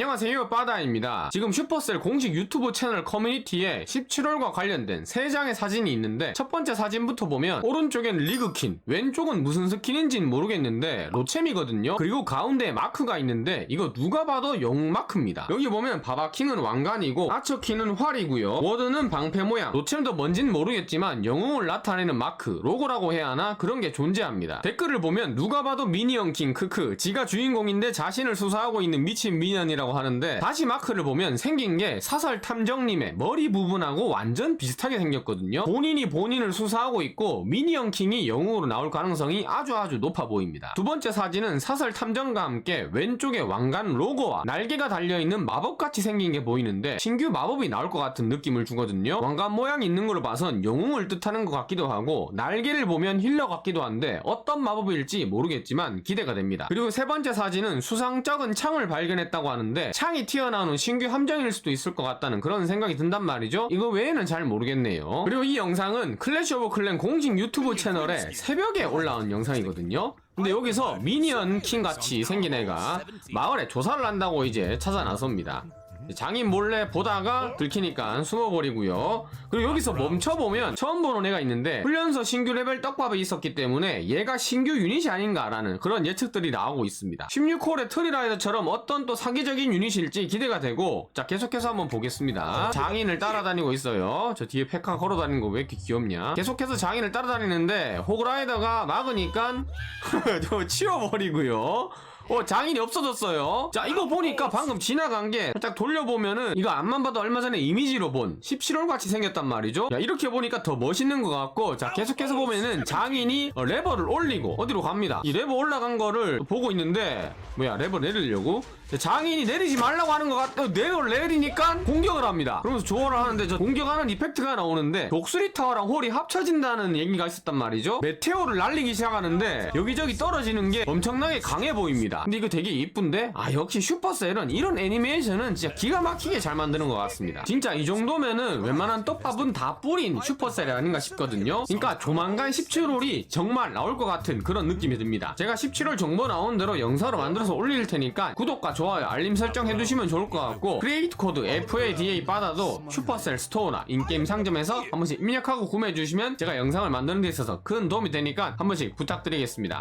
안녕하세요 빠다입니다. 지금 슈퍼셀 공식 유튜브 채널 커뮤니티에 17월과 관련된 3장의 사진이 있는데 첫 번째 사진부터 보면 오른쪽엔 리그킨 왼쪽은 무슨 스킨인지는 모르겠는데 로챔이거든요. 그리고 가운데에 마크가 있는데 이거 누가 봐도 영웅 마크입니다. 여기 보면 바바킹은 왕관이고 아처킹은 활이고요. 워드는 방패 모양. 로챔도 뭔진 모르겠지만 영웅을 나타내는 마크 로고라고 해야 하나? 그런 게 존재합니다. 댓글을 보면 누가 봐도 미니언 킹 크크 지가 주인공인데 자신을 수사하고 있는 미친 미니언이라고 하는데 다시 마크를 보면 생긴 게 사설 탐정님의 머리 부분하고 완전 비슷하게 생겼거든요. 본인이 본인을 수사하고 있고 미니언 킹이 영웅으로 나올 가능성이 아주 아주 높아 보입니다. 두 번째 사진은 사설 탐정과 함께 왼쪽에 왕관 로고와 날개가 달려있는 마법같이 생긴 게 보이는데 신규 마법이 나올 것 같은 느낌을 주거든요. 왕관 모양이 있는 걸로 봐선 영웅을 뜻하는 것 같기도 하고 날개를 보면 힐러 같기도 한데 어떤 마법일지 모르겠지만 기대가 됩니다. 그리고 세 번째 사진은 수상 적은 창을 발견했다고 하는데 창이 튀어나오는 신규 함정일 수도 있을 것 같다는 그런 생각이 든단 말이죠. 이거 외에는 잘 모르겠네요. 그리고 이 영상은 클래시 오브 클랜 공식 유튜브 채널에 새벽에 올라온 영상이거든요. 근데 여기서 미니언 킹 같이 생긴 애가 마을에 조사를 한다고 이제 찾아 나섭니다. 장인 몰래 보다가 들키니까 숨어버리고요. 그리고 여기서 멈춰보면 처음 보는 애가 있는데 훈련소 신규 레벨 떡밥이 있었기 때문에 얘가 신규 유닛이 아닌가라는 그런 예측들이 나오고 있습니다. 16홀의 트리라이더처럼 어떤 또 사기적인 유닛일지 기대가 되고 자 계속해서 한번 보겠습니다. 장인을 따라다니고 있어요. 저 뒤에 페카 걸어다니는 거 왜 이렇게 귀엽냐? 계속해서 장인을 따라다니는데 호그라이더가 막으니까 저 치워버리고요. 어, 장인이 없어졌어요. 자, 이거 보니까 방금 지나간 게 살짝 돌려보면은 이거 앞만 봐도 얼마 전에 이미지로 본 17월 같이 생겼단 말이죠. 야, 이렇게 보니까 더 멋있는 것 같고, 자, 계속해서 보면은 장인이 어, 레버를 올리고 어디로 갑니다. 이 레버 올라간 거를 보고 있는데, 뭐야, 레버 내리려고? 자, 장인이 내리지 말라고 하는 것 같아. 레버를 내리니까 공격을 합니다. 그러면서 조어를 하는데 저 공격하는 이펙트가 나오는데 독수리 타워랑 홀이 합쳐진다는 얘기가 있었단 말이죠. 메테오를 날리기 시작하는데 여기저기 떨어지는 게 엄청나게 강해 보입니다. 근데 이거 되게 이쁜데? 아 역시 슈퍼셀은 이런 애니메이션은 진짜 기가 막히게 잘 만드는 것 같습니다. 진짜 이 정도면은 웬만한 떡밥은 다 뿌린 슈퍼셀이 아닌가 싶거든요. 그러니까 조만간 17홀이 정말 나올 것 같은 그런 느낌이 듭니다. 제가 17월 정보 나온 대로 영상으로 만들어서 올릴 테니까 구독과 좋아요, 알림 설정 해두시면 좋을 것 같고 크리에이트 코드 FADA 받아도 슈퍼셀 스토어나 인게임 상점에서 한 번씩 입력하고 구매해 주시면 제가 영상을 만드는 데 있어서 큰 도움이 되니까 한 번씩 부탁드리겠습니다.